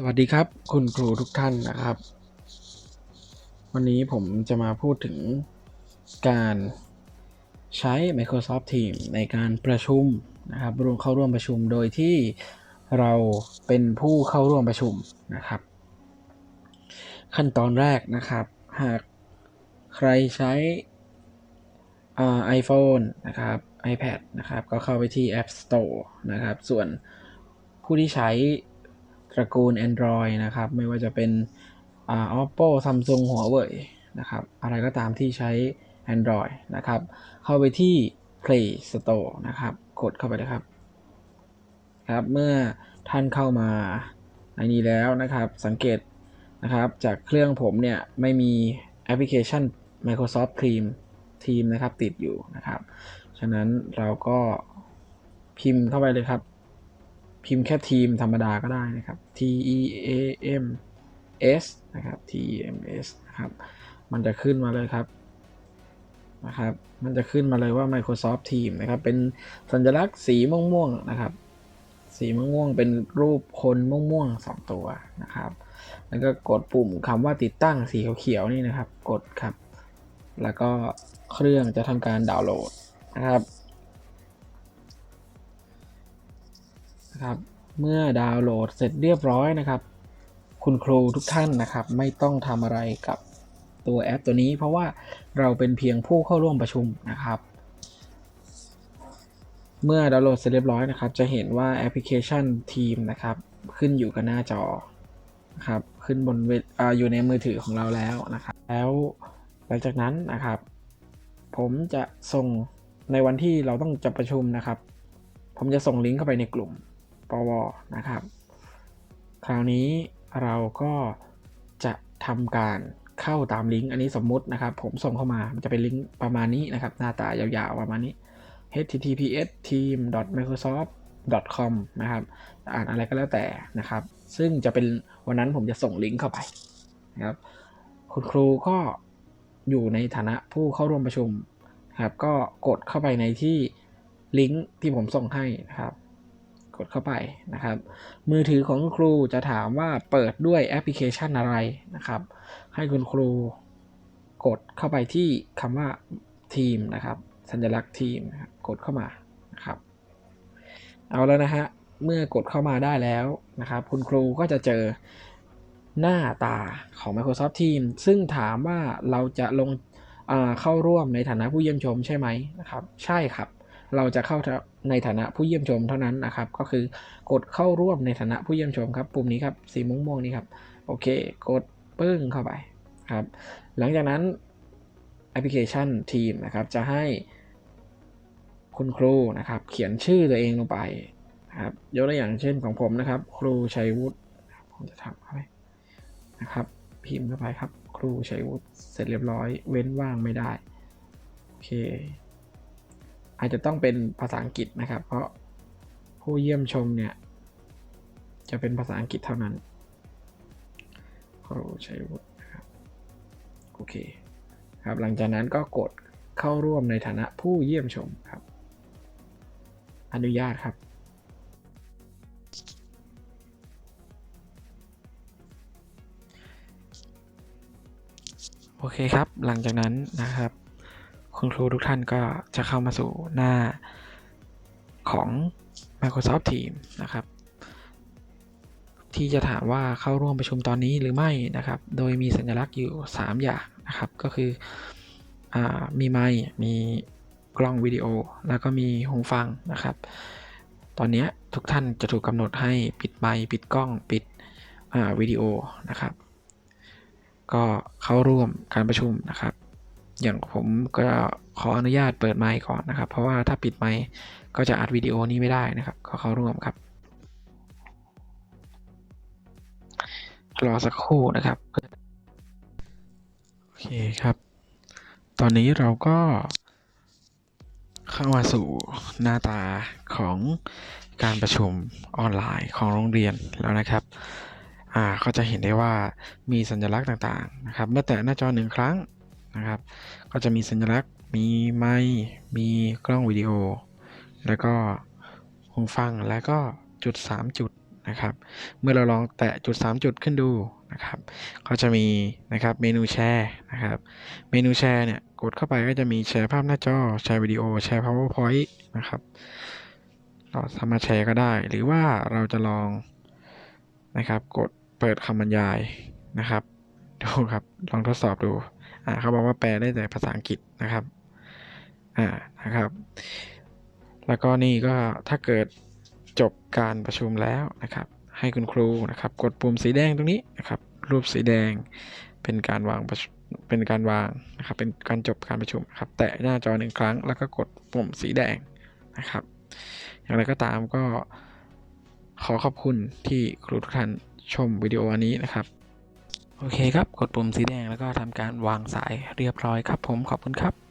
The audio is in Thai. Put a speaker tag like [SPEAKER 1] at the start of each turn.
[SPEAKER 1] สวัสดีครับ คุณครูทุกท่านนะครับ วันนี้ผมจะมาพูดถึงการใช้ Microsoft Teams ในการประชุมนะครับรวมเข้าร่วมประชุมโดยที่เราเป็นผู้เข้าร่วมประชุมนะครับ ขั้นตอนแรกนะครับ หากใครใช้อ่า iPhone นะครับ iPad นะครับ ก็เข้าไปที่ App Store นะครับ ส่วนผู้ที่ใช้ ระกูล Android นะครับ ไม่ว่าจะเป็นอ่า Oppo Samsung Huawei นะครับ อะไรก็ตามที่ใช้ Android นะครับ เข้าไปที่ Play Store นะครับ กดเข้าไปเลยครับ ครับ เมื่อท่านเข้ามาในนี้แล้วนะครับ สังเกตนะครับ จากเครื่องผมเนี่ย ไม่มีแอปพลิเคชัน Microsoft Teams Team นะครับติดอยู่นะครับ ฉะนั้นเราก็พิมพ์เข้าไปเลยครับ พิมพ์แค่ทีมธรรมดาก็ได้นะครับ T E A M S นะครับ T E M S นะครับ มันจะขึ้นมาเลยครับนะครับ มันจะขึ้นมาเลยว่า Microsoft Team นะครับ เป็นสัญลักษณ์สีม่วงๆนะครับ สีม่วงๆ เป็นรูปคนม่วงๆสองตัวนะครับ แล้วก็กดปุ่มคำว่าติดตั้งสีเขียวๆนี่นะครับ กดครับ แล้วก็เครื่องจะทำการดาวน์โหลดนะครับ นะครับ เมื่อดาวน์โหลดเสร็จเรียบร้อยนะครับ คุณครูทุกท่านนะครับ ไม่ต้องทำอะไรกับตัวแอปตัวนี้ เพราะว่าเราเป็นเพียงผู้เข้าร่วมประชุมนะครับ เมื่อดาวน์โหลดเสร็จเรียบร้อยนะครับ จะเห็นว่าแอปพลิเคชันทีมนะครับ ขึ้นอยู่กับหน้าจอนะครับขึ้นบนเวออยู่ในมือถือของเราแล้วนะครับ แล้วหลังจากนั้นนะครับ ผมจะส่งในวันที่เราต้องจะประชุมนะครับ ผมจะส่งลิงก์เข้าไปในกลุ่ม ปวนะครับ คราวนี้เราก็จะทำการเข้าตามลิงก์อันนี้สมมุตินะครับ ผมส่งเข้ามามันจะเป็นลิงก์ประมาณนี้นะครับ หน้าตายาวๆประมาณนี้ https team microsoft com นะครับอ่านอะไรก็แล้วแต่นะครับ ซึ่งจะเป็นวันนั้นผมจะส่งลิงก์เข้าไปนะครับ คุณครูก็อยู่ในฐานะผู้เข้าร่วมประชุมนะครับ ก็กดเข้าไปในที่ลิงก์ที่ผมส่งให้นะครับ กดเข้าไปนะครับ มือถือของคุณครูจะถามว่าเปิดด้วยแอปพลิเคชันอะไรนะครับ ให้คุณครูกดเข้าไปที่คำว่าทีมนะครับ สัญลักษณ์ทีมนะครับกดเข้ามานะครับ เอาแล้วนะฮะเมื่อกดเข้ามาได้แล้วนะครับ คุณครูก็จะเจอหน้าตาของ Microsoft Teams ซึ่งถามว่าเราจะลงเข้าร่วมในฐานะผู้เยี่ยมชมใช่ไหมนะครับ ใช่ครับ เราจะเข้าในฐานะผู้เยี่ยมชมเท่านั้นนะครับ ก็คือกดเข้าร่วมในฐานะผู้เยี่ยมชมครับ ปุ่มนี้ครับสีม่วงๆนี้ครับ โอเค กดปึ้งเข้าไปครับ หลังจากนั้นแอปพลิเคชันทีมนะครับ จะให้คุณครูนะครับ เขียนชื่อตัวเองลงไปครับยกตัวอย่างเช่นของผมนะครับ ครูชัยวุฒิผมจะทำเข้าไปนะครับ พิมพ์เข้าไปครับ ครูชัยวุฒิเสร็จเรียบร้อย เว้นว่างไม่ได้ โอเค อาจจะต้องเป็นภาษาอังกฤษนะครับ เพราะผู้เยี่ยมชมเนี่ย จะเป็นภาษาอังกฤษเท่านั้นครูชัยวุฒินะครับโอเคครับหลังจากนั้นก็กดเข้าร่วมในฐานะผู้เยี่ยมชมครับ อนุญาตครับ โอเคครับหลังจากนั้นนะครับ คุณครูทุกท่านก็จะเข้ามาสู่หน้าของ Microsoft Teams นะครับ ที่จะถามว่าเข้าร่วมประชุมตอนนี้หรือไม่นะครับ โดยมีสัญลักษณ์อยู่ 3 อย่างนะครับ ก็คืออมีไมค์มีกล้องวิดีโอ แล้วก็มีหูฟังนะครับ ตอนนี้ทุกท่านจะถูกกำหนดให้ปิดไมค์ปิดกล้องปิดวิดีโอนะครับ ก็เข้าร่วมการประชุมนะครับ อย่างผมก็ขออนุญาตเปิดไมค์ก่อนนะครับ เพราะว่าถ้าปิดไมค์ก็จะอัดวิดีโอนี้ไม่ได้นะครับ ก็เข้าร่วมครับ รอสักครู่นะครับ โอเคครับ ตอนนี้เราก็เข้ามาสู่หน้าตาของการประชุมออนไลน์ของโรงเรียนแล้วนะครับอ่าก็จะเห็นได้ว่ามีสัญลักษณ์ต่างๆนะครับ เมื่อแตะหน้าจอหนึ่งครั้ง นะครับ ก็จะมีสัญลักษณ์ มีไมค์มีกล้องวิดีโอ แล้วก็หูฟัง แล้วก็จุด 3 จุดนะครับ เมื่อเราลองแตะจุด 3 จุดขึ้นดูนะครับ ก็จะมีนะครับเมนูแชร์นะครับ เมนูแชร์เนี่ยกดเข้าไปก็จะมีแชร์ภาพหน้าจอ แชร์วิดีโอ แชร์ powerpoint นะครับเราสามารถแชร์ก็ได้ หรือว่าเราจะลองนะครับ กดเปิดคำบรรยายนะครับ ดูครับ ลองทดสอบดู อ่าเขาบอกว่าแปลได้แต่ภาษาอังกฤษนะครับอ่านะครับ แล้วก็นี่ก็ถ้าเกิดจบการประชุมแล้วนะครับ ให้คุณครูนะครับ กดปุ่มสีแดงตรงนี้นะครับ รูปสีแดงเป็นการวางประชุเป็นการวางนะครับ เป็นการจบการประชุมครับ แตะหน้าจอหนึ่งครั้ง แล้วก็กดปุ่มสีแดงนะครับ อย่างไรก็ตามก็ขอขอบคุณที่ครูทุกท่านชมวิดีโออันนี้นะครับ โอเคครับ กดปุ่มสีแดงแล้วก็ทำการวางสายเรียบร้อยครับผมขอบคุณครับ